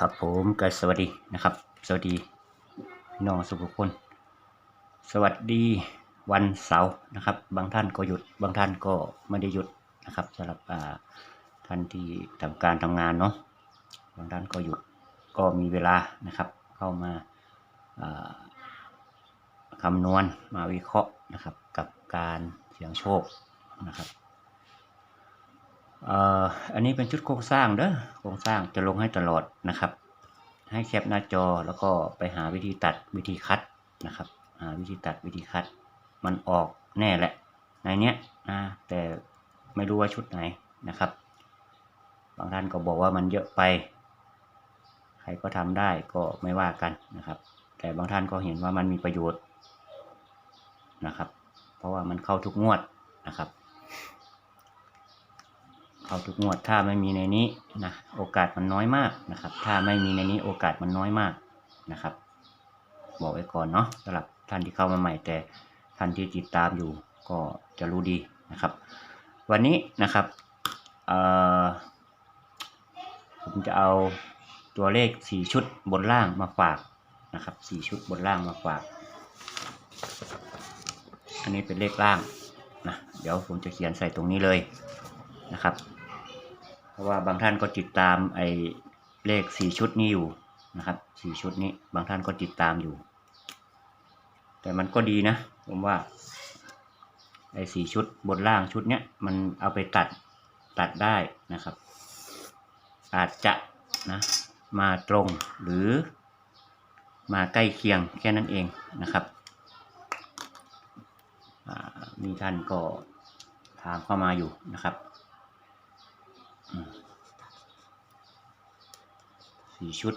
ครับผมก็สวัสดีนะครับ สวัสดีพี่น้องสุขคน สวัสดีวันเสาร์นะครับ บางท่านก็หยุด บางท่านก็ไม่ได้หยุดนะครับสำหรับท่านที่ทำการทำงานเนาะบางท่านก็หยุดก็มีเวลานะครับ เข้ามาอ่าคำนวณมาวิเคราะห์นะครับ กับการเสี่ยงโชคนะครับ อันนี้เป็นชุดโครงสร้างเด้อโครงสร้างจะลงให้ตลอดนะครับ ให้แคปหน้าจอแล้วก็ไปหาวิธีตัดวิธีคัดนะครับ หาวิธีตัดวิธีคัด มันออกแน่แหละในเนี้ยนะแต่ไม่รู้ว่าชุดไหนนะครับ บางท่านก็บอกว่ามันเยอะไป ใครก็ทำได้ก็ไม่ว่ากันนะครับ แต่บางท่านก็เห็นว่ามันมีประโยชน์นะครับ เพราะว่ามันเข้าทุกงวดนะครับ เข้าทุกงวด ถ้าไม่มีในนี้นะโอกาสมันน้อยมากนะครับ ถ้าไม่มีในนี้โอกาสมันน้อยมากนะครับ บอกไว้ก่อนเนาะสำหรับท่านที่เข้ามาใหม่แต่ท่านที่ติดตามอยู่ก็จะรู้ดีนะครับ วันนี้นะครับผมจะเอาตัวเลขสี่ชุดบนล่างมาฝากนะครับสี่ชุดบนล่างมาฝาก อันนี้เป็นเลขล่างนะ เดี๋ยวผมจะเขียนใส่ตรงนี้เลยนะครับ เพราะว่าบางท่านก็ติดตามไอ้เลขสี่ชุดนี้อยู่นะครับสี่ชุดนี้บางท่านก็ติดตามอยู่ แต่มันก็ดีนะผมว่าไอ้สี่ชุดบนล่างชุดเนี้ยมันเอาไปตัดตัดได้นะครับ อาจจะนะมาตรงหรือมาใกล้เคียงแค่นั้นเองนะครับอ่ามีท่านก็ถามเข้ามาอยู่นะครับ สี่ชุด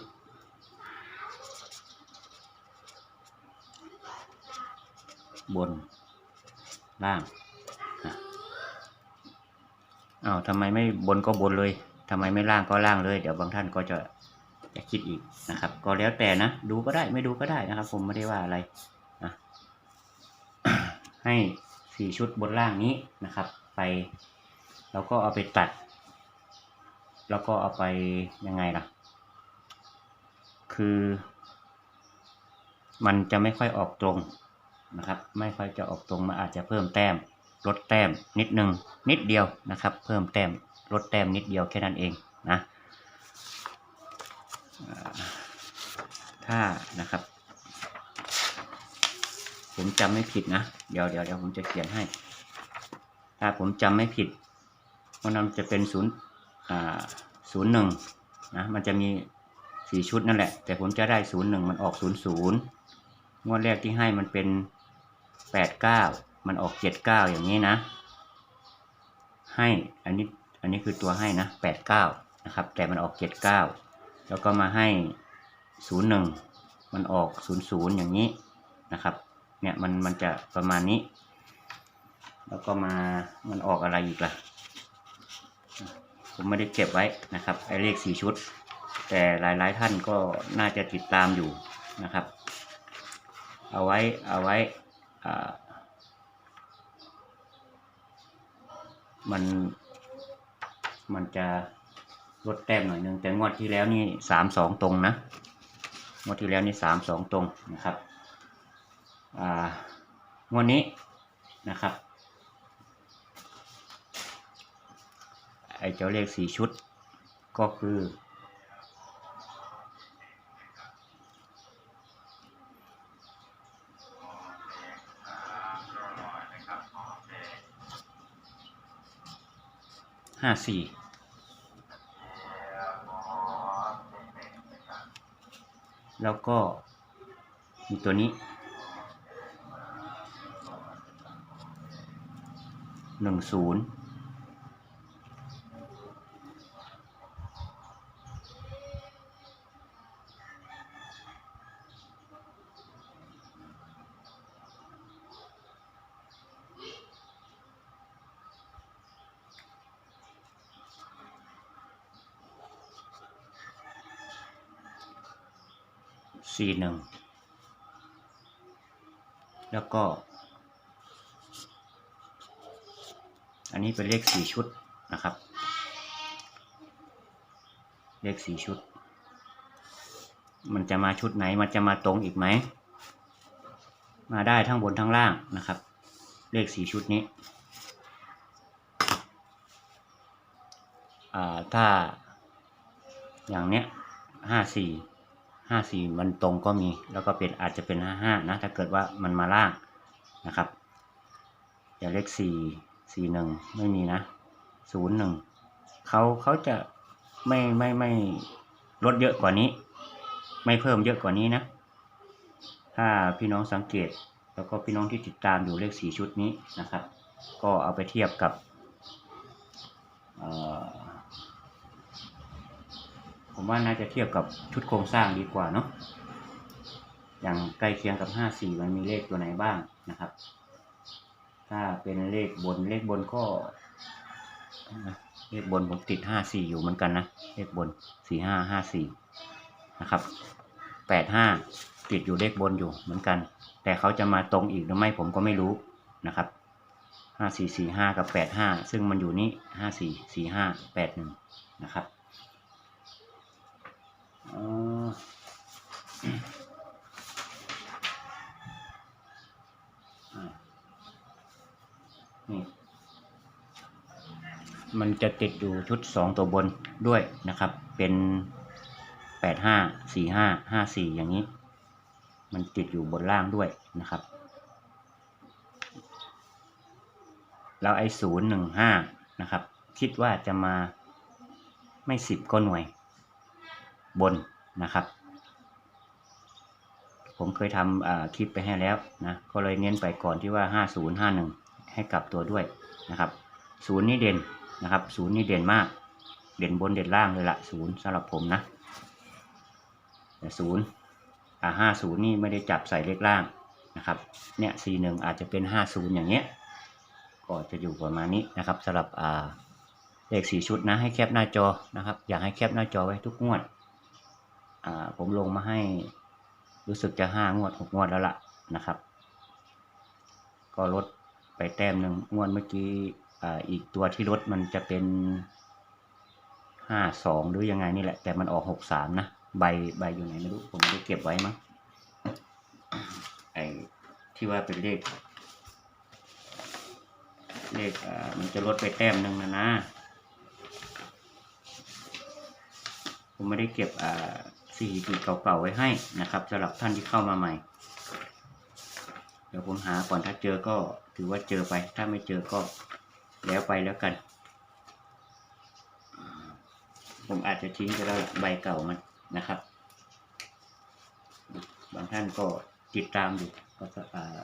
บน ล่างอะอ้าวทำไมไม่บนก็บนเลยทำไมไม่ล่างก็ล่างเลย เดี๋ยวบางท่านก็จะจะคิดอีกนะครับ ก็แล้วแต่นะ ดูก็ได้ไม่ดูก็ได้นะครับ ผมไม่ได้ว่าอะไรนะให้สี่ชุดบนล่างนี้นะครับ ไปแล้วก็เอาไปตัด แล้วก็เอาไปยังไงล่ะ คือ มันจะไม่ค่อยออกตรงนะครับ ไม่ค่อยจะออกตรงมันอาจจะเพิ่มแต้ม ลดแต้มนิดนึง นิดเดียวนะครับ เพิ่มแต้ม ลดแต้มนิดเดียวแค่นั้นเองนะถ้านะครับ ผมจำไม่ผิดนะ เดี๋ยวเดี๋ยวเดี๋ยวผมจะเขียนให้ ถ้าผมจำไม่ผิดมันจะเป็นศูนย์ ศูนย์หนึ่งนะมันจะมีสี่ชุดนั่นแหละ แต่ผมจะได้ศูนย์หนึ่งมันออกศูนย์ศูนย์งวดแรกที่ให้มันเป็นแปดเก้ามันออกเจ็ดเก้าอย่างนี้นะ ให้อันนี้อันนี้คือตัวให้นะแปดเก้านะครับ แต่มันออกเจ็ดเก้าแล้วก็มาให้ศูนย์หนึ่งมันออกศูนย์ศูนย์อย่างนี้นะครับ เนี่ยมันมันจะประมาณนี้ แล้วก็มามันออกอะไรอีกล่ะ ผมไม่ได้เก็บไว้นะครับไอเลขสี่ชุด แต่หลายๆท่านก็น่าจะติดตามอยู่นะครับ เอาไว้เอาไว้มันมันจะลดแต้มหน่อยนึงแต่งวดที่แล้วนี่สามสองตรงนะงวดที่แล้วนี่สามสองตรงนะครับอ่างวดนี้นะครับ ไอ้เจ้าเลขสี่ชุด ก็คือห้าสี่แล้วก็มีตัวนี้หนึ่งศูนย์ สี่หนึ่งแล้วก็ อันนี้เป็นเลขสี่ชุดนะครับ เลขสี่ชุด มันจะมาชุดไหน มันจะมาตรงอีกไหม มาได้ทั้งบนทั้งล่างนะครับ เลขสี่ชุดนี้อ่าถ้าอย่างเนี้ยห้าสี่ ห้าสี่มันตรงก็มี แล้วก็เป็นอาจจะเป็นห้าห้านะ ถ้าเกิดว่ามันมาล่างนะครับอย่างเลขสี่สี่หนึ่งไม่มีนะศูนย์หนึ่งเขาเขาจะไม่ไม่ไม่ลดเยอะกว่านี้ ไม่เพิ่มเยอะกว่านี้นะ ถ้าพี่น้องสังเกตแล้วก็พี่น้องที่ติดตามอยู่เลขสี่ชุดนี้นะครับ ก็เอาไปเทียบกับเอ่อ ผมว่าน่าจะเทียบกับชุดโครงสร้างดีกว่าเนาะอย่างใกล้เคียงกับห้าสี่มันมีเลขตัวไหนบ้างนะครับ ถ้าเป็นเลขบนเลขบนก็ เลขบนผมติดห้าสี่อยู่เหมือนกันนะ เลขบนสี่ห้าห้าสี่นะครับแปดห้าติดอยู่เลขบนอยู่เหมือนกัน แต่เขาจะมาตรงอีกหรือไม่ผมก็ไม่รู้นะครับห้าสี่สี่ห้ากับแปดห้าซึ่งมันอยู่นี่ห้าสี่สี่ห้าแปดหนึ่งนะครับ นี่ มันจะติดอยู่ชุดสองตัวบนด้วยนะครับ เป็นแปดห้าสี่ห้าห้าสี่อย่างนี้ มันติดอยู่บนล่างด้วยนะครับ แล้วไอ้ศูนย์หนึ่งห้านะครับ คิดว่าจะมาไม่สิบก็หน่วย บนนะครับ ผมเคยทำคลิปไปให้แล้วนะก็เลยเน้นไปก่อนที่ว่า 5051 ให้กลับตัวด้วยนะครับศูนย์นี่เด่นนะครับศูนย์นี่เด่นมาก เด่นบนเด่นล่างเลยละศูนย์สำหรับผมนะแต่ศูนย์อ่าห้าศูนย์นี่ไม่ได้จับใส่เลขล่างนะครับเนี่ยสี่หนึ่งอาจจะเป็นห้าศูนย์อย่างเงี้ยก็จะอยู่ประมาณนี้นะครับสำหรับอ่าเลขสี่ชุดนะให้แคปหน้าจอนะครับ อยากให้แคปหน้าจอไว้ทุกงวด ผมลงมาให้รู้สึกจะห้างวดหกงวดแล้วล่ะนะครับ ก็ลดไปแต้มหนึ่งงวดเมื่อกี้อ,อีกตัวที่ลดมันจะเป็นห้าสองหรือยังไงนี่แหละ แต่มันออกหกสามนะ ใบใบอยู่ไหนไม่รู้ ผมไม่ได้เก็บไว้มั้งไอ้ที่ว่าเป็นเลข เลขมันจะลดไปแต้มหนึ่งนะนะ ผมไม่ได้เก็บอ่า สถิติเก่าๆไว้ให้นะครับสำหรับท่านที่เข้ามาใหม่ เดี๋ยวผมหาก่อนถ้าเจอก็ถือว่าเจอไป ถ้าไม่เจอก็แล้วไปแล้วกัน ผมอาจจะทิ้งไปแล้วใบเก่ามันนะครับ บางท่านก็ติดตามอยู่ก็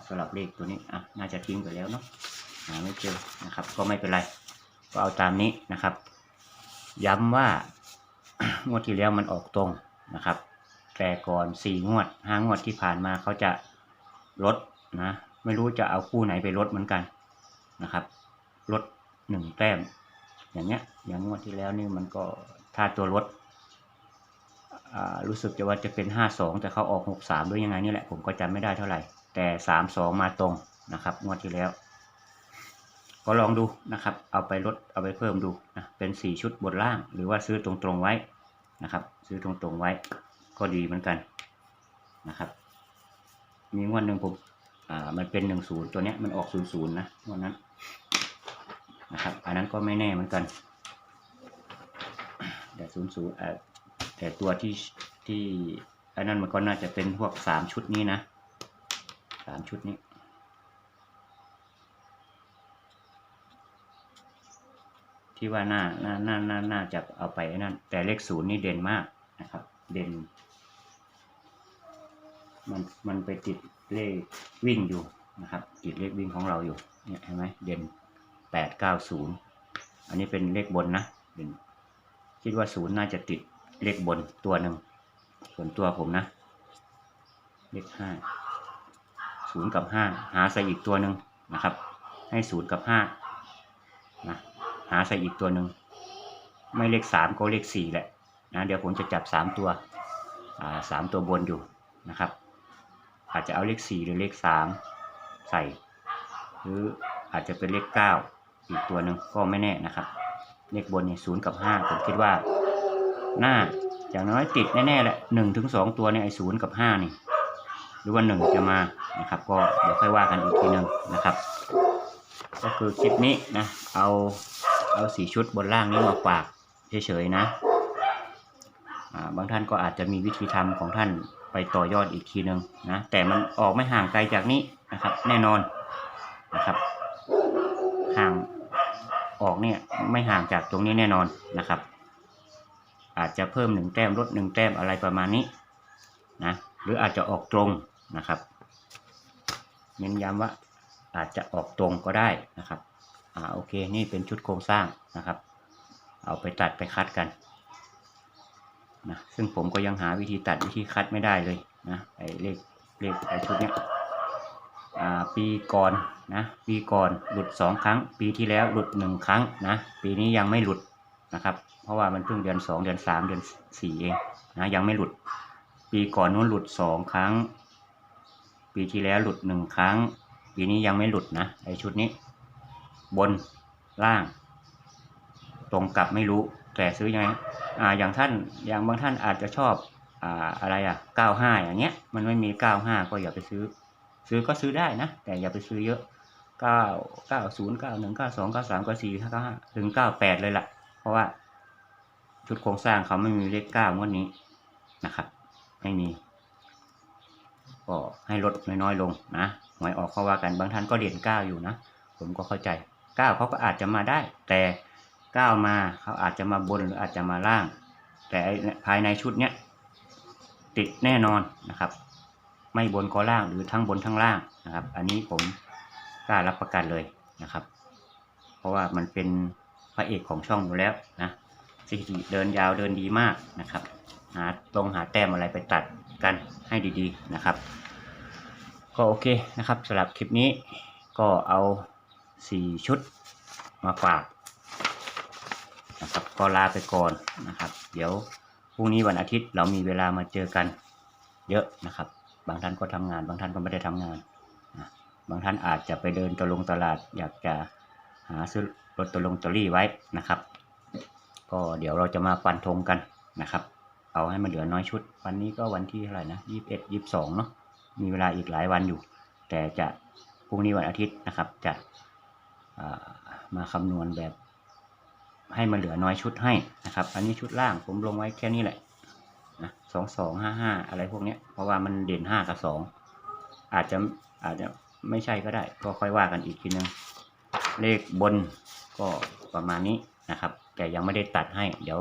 สลับเลขตัวนี้อะน่าจะทิ้งไปแล้วเนาะหาไม่เจอนะครับ ก็ไม่เป็นไร ก็เอาตามนี้นะครับ ย้ำว่างวดที่แล้วมันออกตรง นะครับ แต่ก่อนสี่งวดห้างวดที่ผ่านมาเขาจะลดนะ ไม่รู้จะเอาคู่ไหนไปลดเหมือนกันนะครับลดหนึ่งแต้ม อย่างเงี้ย อย่างงวดที่แล้วนี่มันก็ถ้าตัวลดอ่ารู้สึกจะว่าจะเป็นห้าสองแต่เขาออกหกสามด้วยยังไงนี่แหละ ผมก็จำไม่ได้เท่าไหร่ แต่สามสองมาตรงนะครับงวดที่แล้ว ก็ลองดูนะครับ เอาไปลดเอาไปเพิ่มดูนะเป็นสี่ชุดบนล่าง หรือว่าซื้อตรงๆไว้ นะครับ ซื้อตรงๆไว้ก็ดีเหมือนกันนะครับ มีงวดหนึ่งผมอ่ามันเป็นหนึ่งศูนย์ตัวเนี้ยมันออกศูนย์ศูนย์นะงวดนั้นนะครับอันนั้นก็ไม่แน่เหมือนกันแต่ศูนย์ศูนย์แต่ตัวที่ที่อันนั้นมันก็น่าจะเป็นพวกสามชุดนี้นะสามชุดนี้ ที่ว่าน่าน่าน่าน่าน่าจะเอาไปนั่น แต่เลขศูนย์นี่เด่นมากนะครับ เด่น มันมันไปติดเลขวิ่งอยู่นะครับ ติดเลขวิ่งของเราอยู่เนี่ยเห็นไหมเด่นแปดเก้าศูนย์อันนี้เป็นเลขบนนะเด่นคิดว่าศูนย์น่าจะติดเลขบนตัวหนึ่งส่วนตัวผมนะ เลขห้าศูนย์กับห้าหาใส่อีกตัวหนึ่งนะครับ ให้ศูนย์กับห้า หาใส่อีกตัวหนึ่งไม่เลขสามก็เลขสี่แหละนะเดี๋ยวผมจะจับสามตัวสามตัวบนอยู่นะครับ อาจจะเอาเลขสี่หรือเลขสามใส่ หรืออาจจะเป็นเลขเก้าอีกตัวหนึ่งก็ไม่แน่นะครับ เลขบนเนี่ยศูนย์กับห้าผมคิดว่าน่าอย่างน้อยติดแน่ๆแหละหนึ่งถึงสองตัวเนี่ยไอ้ศูนย์กับห้านี่ หรือว่าหนึ่งจะมานะครับ ก็เดี๋ยวค่อยว่ากันอีกทีหนึ่งนะครับ ก็คือคลิปนี้นะเอา เอาสีชุดบนล่างนี้มาฝากเฉยๆนะบางท่านก็อาจจะมีวิธีทำของท่านไปต่อยอดอีกทีหนึ่งนะแต่มันออกไม่ห่างไกลจากนี้นะครับ แน่นอนนะครับ ห่างออกเนี่ยไม่ห่างจากตรงนี้แน่นอนนะครับ อาจจะเพิ่มหนึ่งแต้มลดหนึ่งแต้มอะไรประมาณนี้นะหรืออาจจะออกตรงนะครับ เน้นย้ำว่าอาจจะออกตรงก็ได้นะครับ อ่าโอเค นี่เป็นชุดโครงสร้างนะครับ เอาไปตัดไปคัดกันนะซึ่งผมก็ยังหาวิธีตัดวิธีคัดไม่ได้เลยนะไอ้เลขเลขไอ้ชุดเนี้ยอ่าปีก่อนนะปีก่อนหลุดสองครั้ง ปีที่แล้วหลุดหนึ่งครั้งนะปีนี้ยังไม่หลุดนะครับ เพราะว่ามันเพิ่งเดือนสองเดือนสามเดือนสี่เองนะยังไม่หลุด ปีก่อนนู้นหลุดสองครั้ง ปีที่แล้วหลุดหนึ่งครั้ง ปีนี้ยังไม่หลุดนะไอชุดนี้ บนล่าง ตรงกับไม่รู้ แต่ซื้อยังไงอ่าอย่างท่านอย่างบางท่านอาจจะชอบอ่าอะไรอะเก้าห้าอย่างเงี้ย มันไม่มีเก้าห้าก็อย่าไปซื้อ ซื้อก็ซื้อได้นะ แต่อย่าไปซื้อเยอะเก้าเก้าศูนย์เก้าหนึ่งเก้าสองเก้าสามเก้าสี่เก้าห้าถึงเก้าแปดเลยล่ะ เพราะว่าชุดโครงสร้างเขาไม่มีเลขเก้างวดนี้นะครับไม่มีก็ให้ลดน้อยๆลงนะหวยออกเขาว่ากันบางท่านก็เด่นเก้าอยู่นะ ผมก็เข้าใจ เก้าเขาก็อาจจะมาได้ แต่เก้ามาเขาอาจจะมาบนหรืออาจจะมาล่าง แต่ภายในชุดเนี้ยติดแน่นอนนะครับ ไม่บนก็ล่างหรือทั้งบนทั้งล่างนะครับ อันนี้ผมกล้ารับประกันเลยนะครับ เพราะว่ามันเป็นพระเอกของช่องอยู่แล้วนะสถิติเดินยาวเดินดีมากนะครับ หาตรงหาแต้มอะไรไปตัดกันให้ดีๆนะครับ ก็โอเคนะครับสำหรับคลิปนี้ก็เอา 4ชุดมาฝากนะครับก็ลาไปก่อนนะครับ เดี๋ยวพรุ่งนี้วันอาทิตย์เรามีเวลามาเจอกันเยอะนะครับ บางท่านก็ทำงาน บางท่านก็ไม่ได้ทำงานนะบางท่านอาจจะไปเดินตะลงตลาด อยากจะหาซื้อลอตเตอรี่ลอตเตอรี่ไว้นะครับ ก็เดี๋ยวเราจะมาฟันธงกันนะครับ เอาให้มันเหลือน้อยชุด วันนี้ก็วันที่เท่าไหร่นะยี่สิบเอ็ดยี่สิบสองเนาะมีเวลาอีกหลายวันอยู่ แต่จะพรุ่งนี้วันอาทิตย์นะครับจะ มาคำนวณแบบให้มันเหลือน้อยชุดให้นะครับ อันนี้ชุดล่างผมลงไว้แค่นี้แหละนะสองสองห้าห้าอะไรพวกนี้เพราะว่ามันเด่นห้ากับสองอาจจะอาจจะไม่ใช่ก็ได้ ก็ค่อยว่ากันอีกทีนึง เลขบนก็ประมาณนี้นะครับ แต่ยังไม่ได้ตัดให้ เดี๋ยว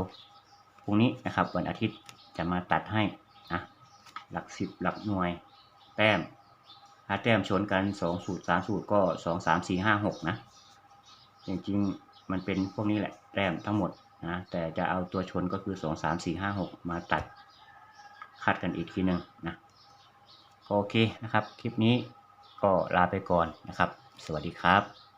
พรุ่งนี้นะครับ วันอาทิตย์จะมาตัดให้นะหลักสิบหลักหน่วย แต้มถ้าแต้มชนกันสองสูตรสามสูตรก็สองสามสี่ห้าหกนะ จริงๆมันเป็นพวกนี้แหละแต้มทั้งหมดนะแต่จะเอาตัวชนก็คือสองสามสี่ห้าหกมาตัดคัดกันอีกทีหนึ่งนะโอเคนะครับ คลิปนี้ก็ลาไปก่อนนะครับ สวัสดีครับ